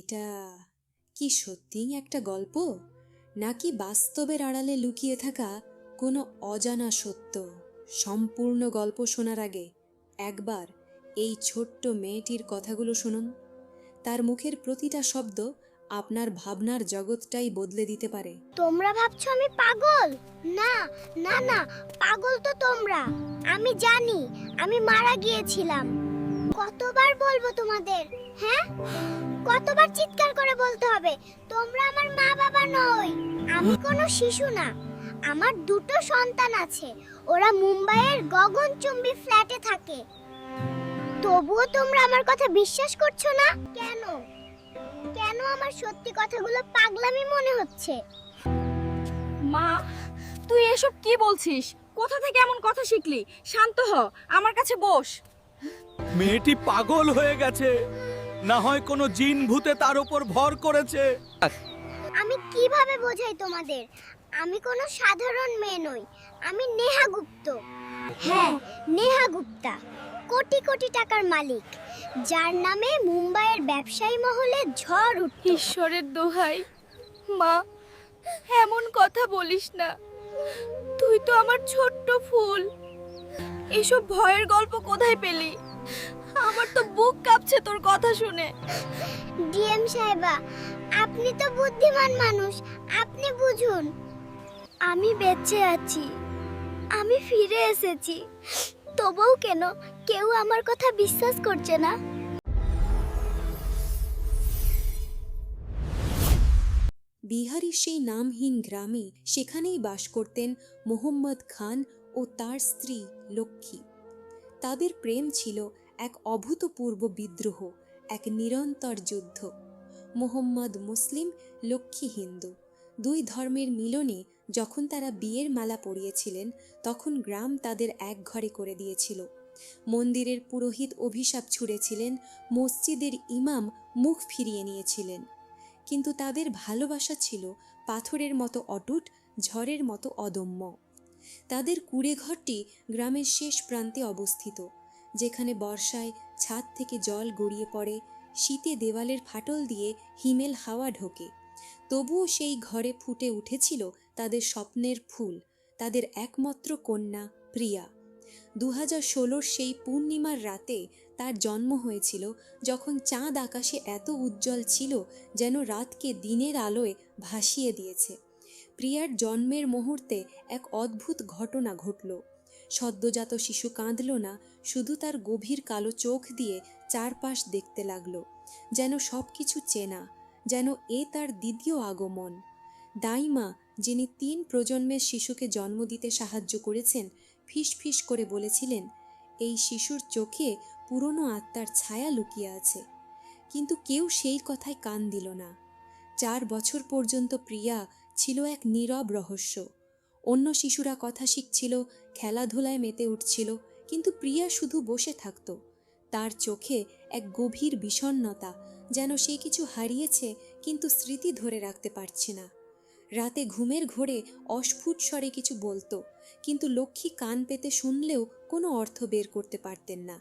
এটা কি সত্যিই একটা গল্প? নাকি বাস্তবের আড়ালে লুকিয়ে থাকা কোনো অজানা সত্য? সম্পূর্ণ গল্প শোনার আগে একবার এই ছোট্ট মেয়েটির কথাগুলো শুনুন। তার মুখের প্রতিটা শব্দ আপনার ভাবনার জগৎটাই বদলে দিতে পারে। তোমরা ভাবছ আমি পাগল? না না না, পাগল তো তোমরা। আমি জানি, আমি মারা গিয়েছিলাম। কতবার বলব তোমাদের? হ্যাঁ? কতবার চিৎকার করে বলতে হবে? তোমরা আমার মা বাবা নই আমি কোনো শিশু না। আমার দুটো সন্তান আছে, ওরা মুম্বাইয়ের গগনচুম্বী ফ্ল্যাটে থাকে। তবুও তোমরা আমার কথা বিশ্বাস করছ না? কেন? কেন আমার সত্যি কথাগুলো পাগলামি মনে হচ্ছে? মা, তুই এসব কি বলছিস? কোথা থেকে এমন কথা শিখলি? শান্ত হ, আমার কাছে বস। মেয়েটি পাগল হয়ে গেছে। না হয় কোনো জিন ভূতে তার উপর ভর করেছে। আমি কীভাবে বোঝাই তোমাদের? আমি কোনো সাধারণ মেয়ে নই আমি নেহা গুপ্ত। হ্যাঁ নেহা গুপ্তা কোটি কোটি টাকার মালিক যার নামে মুম্বাইয়ের ব্যবসায়ী মহলে ঝড় উঠত। ঈশ্বরের দোহাই মা এমন কথা বলিস না। তুই তো আমার ছোট্ট ফুল। এসব ভয়ের গল্প কোথায় পেলি? আমার তো বুক কাঁপছে তোর কথা শুনে। ডিএম সাহেবা আপনি তো বুদ্ধিমান মানুষ আপনি বুঝুন। আমি বেঁচে আছি আমি ফিরে এসেছি। তবুও কেন কেউ আমার কথা বিশ্বাস করছে না? বিহারি সেই নামহীন গ্রামে সেখানেই বাস করতেন মোহাম্মদ খান ও তার স্ত্রী লক্ষ্মী। তাদের প্রেম ছিল এক অভূতপূর্ব বিদ্রোহ, এক নিরন্তর যুদ্ধ। মোহাম্মদ মুসলিম লক্ষ্মী হিন্দু। দুই ধর্মের মিলনে যখন তারা বিয়ের মালা পরিয়েছিলেন, তখন গ্রাম তাদের এক ঘরে করে দিয়েছিল। মন্দিরের পুরোহিত অভিশাপ ছুঁড়েছিলেন, মসজিদের ইমাম মুখ ফিরিয়ে নিয়েছিলেন। কিন্তু তাদের ভালোবাসা ছিল পাথরের মতো অটুট, ঝড়ের মতো অদম্য। তাদের কুড়ে ঘরটি গ্রামের শেষ প্রান্তে অবস্থিত, যেখানে বর্ষায় ছাদ থেকে জল গড়িয়ে পড়ে, শীতে দেওয়ালের ফাটল দিয়ে হিমেল হাওয়া ঢোকে। তবুও সেই ঘরে ফুটে উঠেছিল তাদের স্বপ্নের ফুল, তাদের একমাত্র কন্যা প্রিয়া। দু হাজার ষোলোর সেই পূর্ণিমার রাতে তার জন্ম হয়েছিল যখন চাঁদ আকাশে এত উজ্জ্বল ছিল যেন রাতকে দিনের আলোয় ভাসিয়ে দিয়েছে। প্রিয়ার জন্মের মুহূর্তে এক অদ্ভুত ঘটনা ঘটল। সদ্যজাত শিশু কাঁদল না, শুধু তার গভীর কালো চোখ দিয়ে চারপাশ দেখতে লাগল, যেন সব কিছু চেনা, যেন এ তার দ্বিতীয় আগমন। দাইমা, যিনি তিন প্রজন্মের শিশুকে জন্ম দিতে সাহায্য করেছেন ফিস করে বলেছিলেন, এই শিশুর চোখে পুরনো আত্মার ছায়া লুকিয়ে আছে। কিন্তু কেউ সেই কথায় কান দিল না। চার বছর পর্যন্ত প্রিয়া ছিল এক নীরব রহস্য। অন্য শিশুরা কথা শিখছিল, খেলাধুলায় মেতে উঠছিল, কিন্তু প্রিয়া শুধু বসে থাকত। তার চোখে এক গভীর বিষণ্ণতা যেন সে কিছু হারিয়েছে কিন্তু স্মৃতি ধরে রাখতে পারছে না। রাতে ঘুমের ঘোরে অস্ফুট স্বরে কিছু বলতো, কিন্তু লক্ষ্মী কান পেতে শুনলেও কোনো অর্থ বের করতে পারতেন না।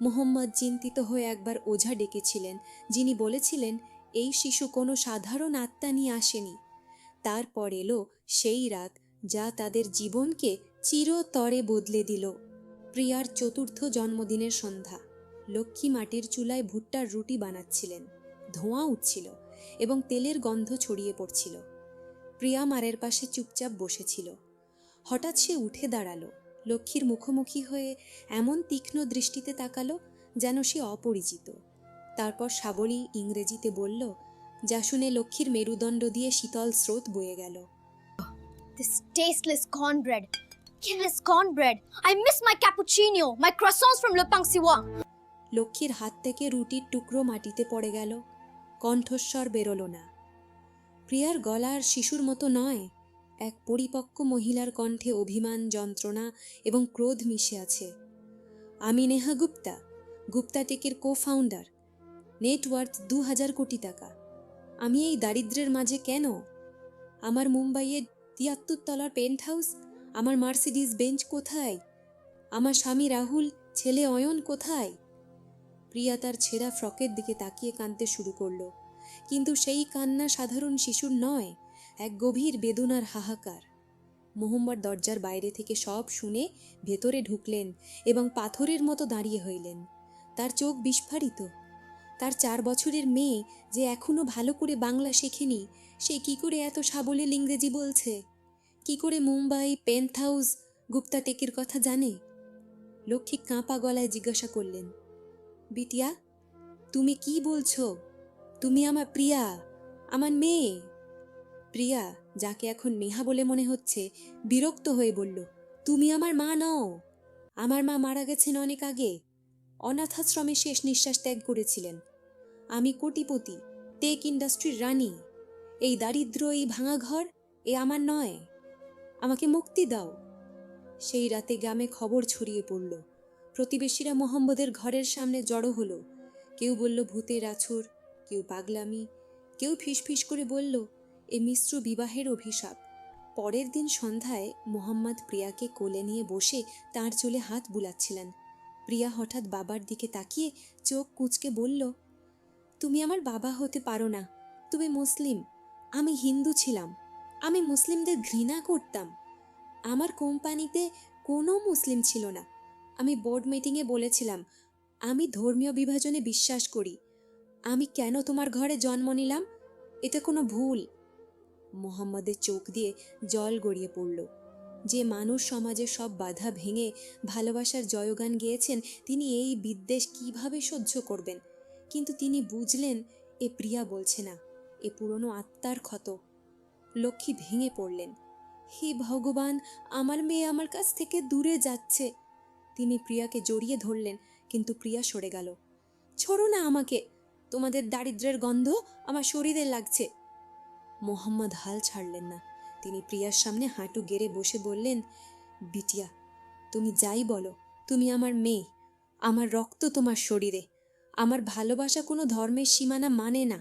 মোহাম্মদ চিন্তিত হয়ে একবার ওঝা ডেকেছিলেন, যিনি বলেছিলেন এই শিশু কোনো সাধারণ আত্মা নিয়ে আসেনি। তারপর এলো সেই রাত যা তাদের জীবনকে চিরতরে বদলে দিল। প্রিয়ার চতুর্থ জন্মদিনের সন্ধ্যা। লক্ষ্মী মাটির চুলায় ভুট্টার রুটি বানাচ্ছিলেন। ধোঁয়া উঠছিল এবং তেলের গন্ধ ছড়িয়ে পড়ছিল। প্রিয়া মারের পাশে চুপচাপ বসেছিল। হঠাৎ সে উঠে দাঁড়াল। লক্ষ্মীর মুখোমুখি হয়ে এমন তীক্ষ্ণ দৃষ্টিতে তাকালো যেন সে অপরিচিত। তারপর সাবলী ইংরেজিতে বলল যা শুনে লক্ষ্মীর মেরুদণ্ড দিয়ে শীতল স্রোত বয়ে গেল This tasteless cornbread. Killless cornbread. I miss my cappuccino, my croissants from Le Pang Siwa. লক্ষ্মীর হাত থেকে রুটির টুকরো মাটিতে পড়ে গেল কণ্ঠস্বর বেরোলো না প্রিয়ার গলার শিশুর মতো নয় এক পরিপক্ক মহিলার কণ্ঠে অভিমান যন্ত্রণা এবং ক্রোধ মিশে আছে আমি নেহা গুপ্তা গুপ্তা টেকের কো ফাউন্ডার নেটওয়ার্থ দু হাজার কোটি টাকা। আমি এই দারিদ্র্যের মাঝে কেন? আমার মুম্বাইয়ের তিয়াত্তর তলার পেন্ট হাউস আমার মার্সিডিজ বেঞ্চ কোথায়? আমার স্বামী রাহুল, ছেলে অয়ন কোথায়? প্রিয়া তার ছেঁড়া ফ্রকের দিকে তাকিয়ে কাঁদতে শুরু করল। কিন্তু সেই কান্না সাধারণ শিশুর নয়, এক গভীর বেদনার হাহাকার। মোহাম্মদ দরজার বাইরে থেকে সব শুনে ভেতরে ঢুকলেন এবং পাথরের মতো দাঁড়িয়ে হইলেন। তার চোখ বিস্ফারিত। তার চার বছরের মেয়ে যে এখনও ভালো করে বাংলা শেখেনি, সে কি করে এত সাবলীল ইংরেজি বলছে? কি করে মুম্বাই পেন্থ হাউস গুপ্তা টেকের কথা জানে? লক্ষ্মী কাঁপা গলায় জিজ্ঞাসা করলেন, বিটিয়া, তুমি কি বলছো? তুমি আমার প্রিয়া, আমার মেয়ে? প্রিয়া, যাকে এখন নেহা বলে মনে হচ্ছে, বিরক্ত হয়ে বলল, তুমি আমার মা নও। আমার মা মারা গেছেন অনেক আগে। অনাথাশ্রমে শেষ নিঃশ্বাস ত্যাগ করেছিলেন। আমি কোটিপতি, টেক ইন্ডাস্ট্রির রানী। এই দারিদ্র এই ভাঙা ঘর এ আমার নয়। আমাকে মুক্তি দাও। সেই রাতে গ্রামে খবর ছড়িয়ে পড়ল। প্রতিবেশীরা মোহাম্মদের ঘরের সামনে জড়ো হলো। কেউ বলল, ভূতের আছর কেউ পাগলামি, কেউ ফিসফিস করে বলল, এ মিশ্র বিবাহের অভিশাপ। পরের দিন সন্ধ্যায় মোহাম্মদ প্রিয়াকে কোলে নিয়ে বসে তার চুলে হাত বুলাচ্ছিলেন। প্রিয়া হঠাৎ বাবার দিকে তাকিয়ে চোখ কুচকে বলল তুমি আমার বাবা হতে পারো না। তুমি মুসলিম। আমি হিন্দু ছিলাম। আমি মুসলিমদের ঘৃণা করতাম। আমার কোম্পানিতে কোনো মুসলিম ছিল না। আমি বোর্ড মিটিংয়ে বলেছিলাম, আমি ধর্মীয় বিভাজনে বিশ্বাস করি। আমি কেন তোমার ঘরে জন্ম নিলাম? এটা কোনো ভুল। মোহাম্মদের চোখ দিয়ে জল গড়িয়ে পড়ল। যে মানুষ সমাজের সব বাধা ভেঙে ভালোবাসার জয়গান গেয়েছেন, তিনি এই বিদ্বেষ কীভাবে সহ্য করবেন? কিন্তু তিনি বুঝলেন, এ প্রিয়া বলছে না, এ পুরনো আত্মার ক্ষত। লক্ষ্মী ভেঙে পড়লেন। হে ভগবান, আমার মেয়ে আমার কাছ থেকে দূরে যাচ্ছে। তিনি প্রিয়াকে জড়িয়ে ধরলেন, কিন্তু প্রিয়া সরে গেল। ছড়ো না আমাকে, তোমাদের দারিদ্র্যের গন্ধ আমার শরীরে লাগছে। মোহাম্মদ হাল ছাড়লেন না। তিনি প্রিয়ার সামনে হাঁটু গেড়ে বসে বললেন, বিটিয়া, তুমি যাই বলো, তুমি আমার মেয়ে, আমার রক্ত তোমার শরীরে। আমার ভালোবাসা কোনো ধর্মের সীমানা মানে না।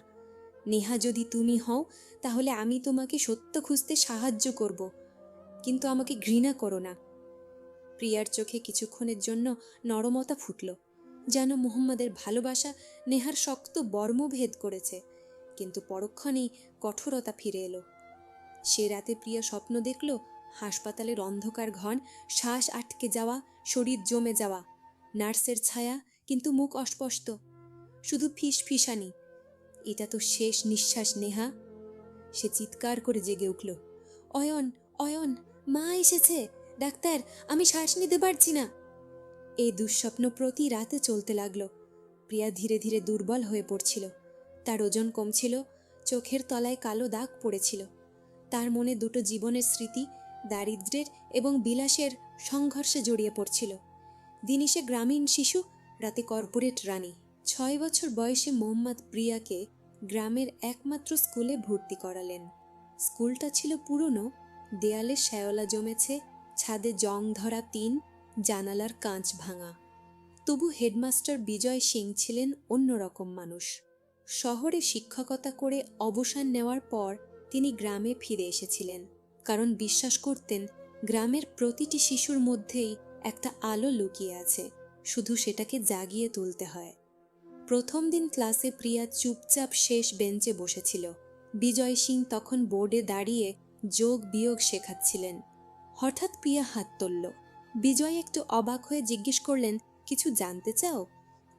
নেহা, যদি তুমি হও, তাহলে আমি তোমাকে সত্য খুঁজতে সাহায্য করব। কিন্তু আমাকে ঘৃণা করো না। প্রিয়ার চোখে কিছুক্ষণের জন্য নরমতা ফুটল। যেন মুহাম্মাদের ভালোবাসা নেহার শক্ত বর্মভেদ করেছে। কিন্তু পরক্ষণেই কঠোরতা ফিরে এলো। সে রাতে প্রিয়া স্বপ্ন দেখল, হাসপাতালের অন্ধকার ঘন, শ্বাস আটকে যাওয়া, শরীর জমে যাওয়া। নার্সের ছায়া, কিন্তু মুখ অস্পষ্ট। শুধু ফিস ফিসানি এটা তো শেষ নিঃশ্বাস, নেহা। সে চিৎকার করে জেগে উঠল। অয়ন অয়ন, মা এসেছে। ডাক্তার, আমি শ্বাস নিতে পারছি না। এই দুঃস্বপ্ন প্রতি রাতে চলতে লাগল। প্রিয়া ধীরে ধীরে দুর্বল হয়ে পড়ছিল। তার ওজন কমছিল, চোখের তলায় কালো দাগ পড়েছিল। তার মনে দুটো জীবনের স্মৃতি দারিদ্র্যের এবং বিলাসের সংঘর্ষে জড়িয়ে পড়ছিল। দিনে সে গ্রামীণ শিশু, রাতে কর্পোরেট রানী। ছয় বছর বয়সে মোহাম্মদ প্রিয়াকে গ্রামের একমাত্র স্কুলে ভর্তি করালেন। স্কুলটা ছিল পুরনো, দেয়ালে শ্যাওলা জমেছে, ছাদে জং ধরা তিন জানালার কাঁচ ভাঙা। তবু হেডমাস্টার বিজয় সিং ছিলেন অন্যরকম মানুষ। শহরে শিক্ষকতা করে অবসান নেওয়ার পর তিনি গ্রামে ফিরে এসেছিলেন, কারণ বিশ্বাস করতেন গ্রামের প্রতিটি শিশুর মধ্যেই একটা আলো লুকিয়ে আছে, শুধু সেটাকে জাগিয়ে তুলতে হয়। প্রথম দিন ক্লাসে প্রিয়া চুপচাপ শেষ বেঞ্চে বসেছিল। বিজয় সিং তখন বোর্ডে দাঁড়িয়ে যোগ বিয়োগ শেখাচ্ছিলেন। হঠাৎ প্রিয়া হাত তুলল। বিজয় একটু অবাক হয়ে জিজ্ঞেস করলেন, কিছু জানতে চাও?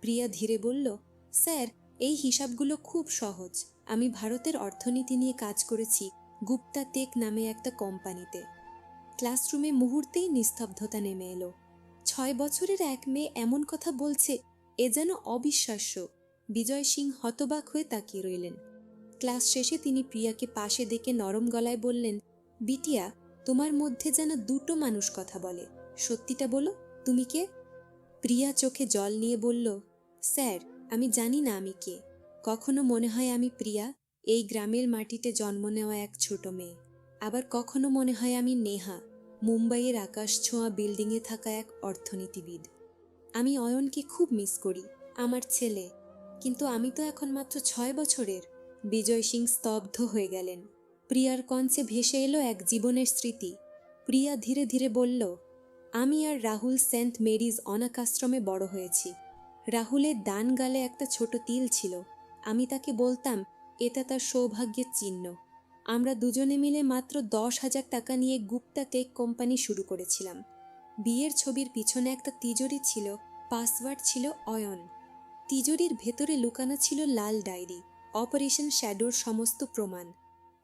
প্রিয়া ধীরে বলল, স্যার, এই হিসাবগুলো খুব সহজ। আমি ভারতের অর্থনীতি নিয়ে কাজ করেছি, গুপ্তা টেক নামে একটা কোম্পানিতে। ক্লাসরুমে মুহূর্তেই নিস্তব্ধতা নেমে এলো। ছয় বছরের এক মেয়ে এমন কথা বলছে এ যেন অবিশ্বাস্য। বিজয় সিং হতবাক হয়ে তাকিয়ে রইলেন। ক্লাস শেষে তিনি প্রিয়াকে পাশে ডেকে নরম গলায় বললেন, বিটিয়া, তোমার মধ্যে যেন দুটো মানুষ কথা বলে। সত্যিটা বলো, তুমি কে? প্রিয়া চোখে জল নিয়ে বলল, স্যার, আমি জানি না আমি কে। কখনো মনে হয় আমি প্রিয়া, এই গ্রামের মাটিতে জন্ম নেওয়া এক ছোট মেয়ে। আবার কখনো মনে হয় আমি নেহা, মুম্বাইয়ের আকাশ ছোঁয়া বিল্ডিংয়ে থাকা এক অর্থনীতিবিদ। আমি অয়নকে খুব মিস করি, আমার ছেলে। কিন্তু আমি তো এখন মাত্র ছয় বছরের। বিজয় সিং স্তব্ধ হয়ে গেলেন। প্রিয়ার কঞ্চে ভেসে এলো এক জীবনের স্মৃতি। প্রিয়া ধীরে ধীরে বলল, আমি আর রাহুল সেন্ট মেরিজ অনাথ আশ্রমে বড় হয়েছি। রাহুলের ডান গালে একটা ছোট তিল ছিল। আমি তাকে বলতাম, এটা তার সৌভাগ্যের চিহ্ন। আমরা দুজনে মিলে মাত্র দশ হাজার টাকা নিয়ে গুপ্তা কেক কোম্পানি শুরু করেছিলাম। বিয়ের ছবির পিছনে একটা তিজোরি ছিল, পাসওয়ার্ড ছিল অয়ন। তিজোরির ভেতরে লুকানো ছিল লাল ডায়েরি, অপারেশন শ্যাডোর সমস্ত প্রমাণ।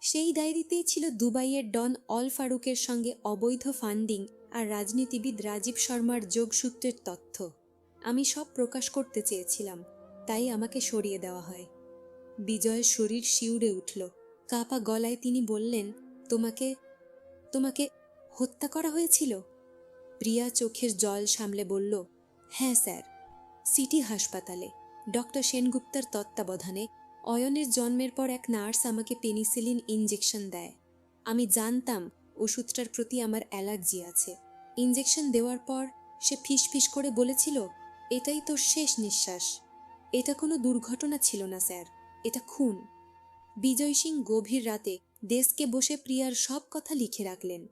সেই ডায়েরিতেই ছিল দুবাইয়ের ডন অল ফারুকের সঙ্গে অবৈধ ফান্ডিং আর রাজনীতিবিদ রাজীব শর্মার যোগসূত্রের তথ্য। আমি সব প্রকাশ করতে চেয়েছিলাম, তাই আমাকে সরিয়ে দেওয়া হয়। বিজয়ের শরীর শিউরে উঠল। কাপা গলায় তিনি বললেন, তোমাকে তোমাকে হত্যা করা হয়েছিল? প্রিয়া চোখের জল সামলে বলল হ্যাঁ স্যার, সিটি হাসপাতালে। ডক্টর সেনগুপ্তার তত্ত্বাবধানে অয়নের জন্মের পর এক নার্স আমাকে পেনিসিলিন ইঞ্জেকশন দেয়। আমি জানতাম ওষুধটার প্রতি আমার অ্যালার্জি আছে। ইঞ্জেকশন দেওয়ার পর সে ফিসফিস করে বলেছিল, এটাই তোর শেষ নিঃশ্বাস। এটা কোনো দুর্ঘটনা ছিল না স্যার, এটা খুন। বিজয় সিং গভীর রাতে ডেস্কে বসে প্রিয়ার সব কথা লিখে রাখলেন।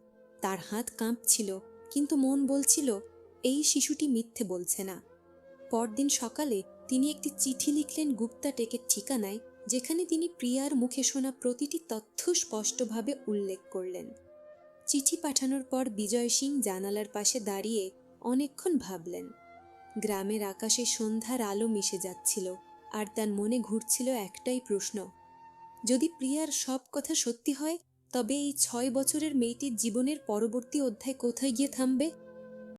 তার হাত কাঁপছিল কিন্তু মন বলছিল, এই শিশুটি মিথ্যে বলছে না। পরদিন সকালে তিনি একটি চিঠি লিখলেন গুপ্তা টেকের ঠিকানায়, যেখানে তিনি প্রিয়ার মুখে শোনা প্রতিটি তথ্য স্পষ্টভাবে উল্লেখ করলেন। চিঠি পাঠানোর পর বিজয় সিং জানালার পাশে দাঁড়িয়ে অনেকক্ষণ ভাবলেন। গ্রামের আকাশে সন্ধ্যার আলো মিশে যাচ্ছিল, আর তার মনে ঘুরছিল একটাই প্রশ্ন, যদি প্রিয়ার সব কথা সত্যি হয় তবে এই ছয় বছরের মেয়েটির জীবনের পরবর্তী অধ্যায় কোথায় গিয়ে থামবে?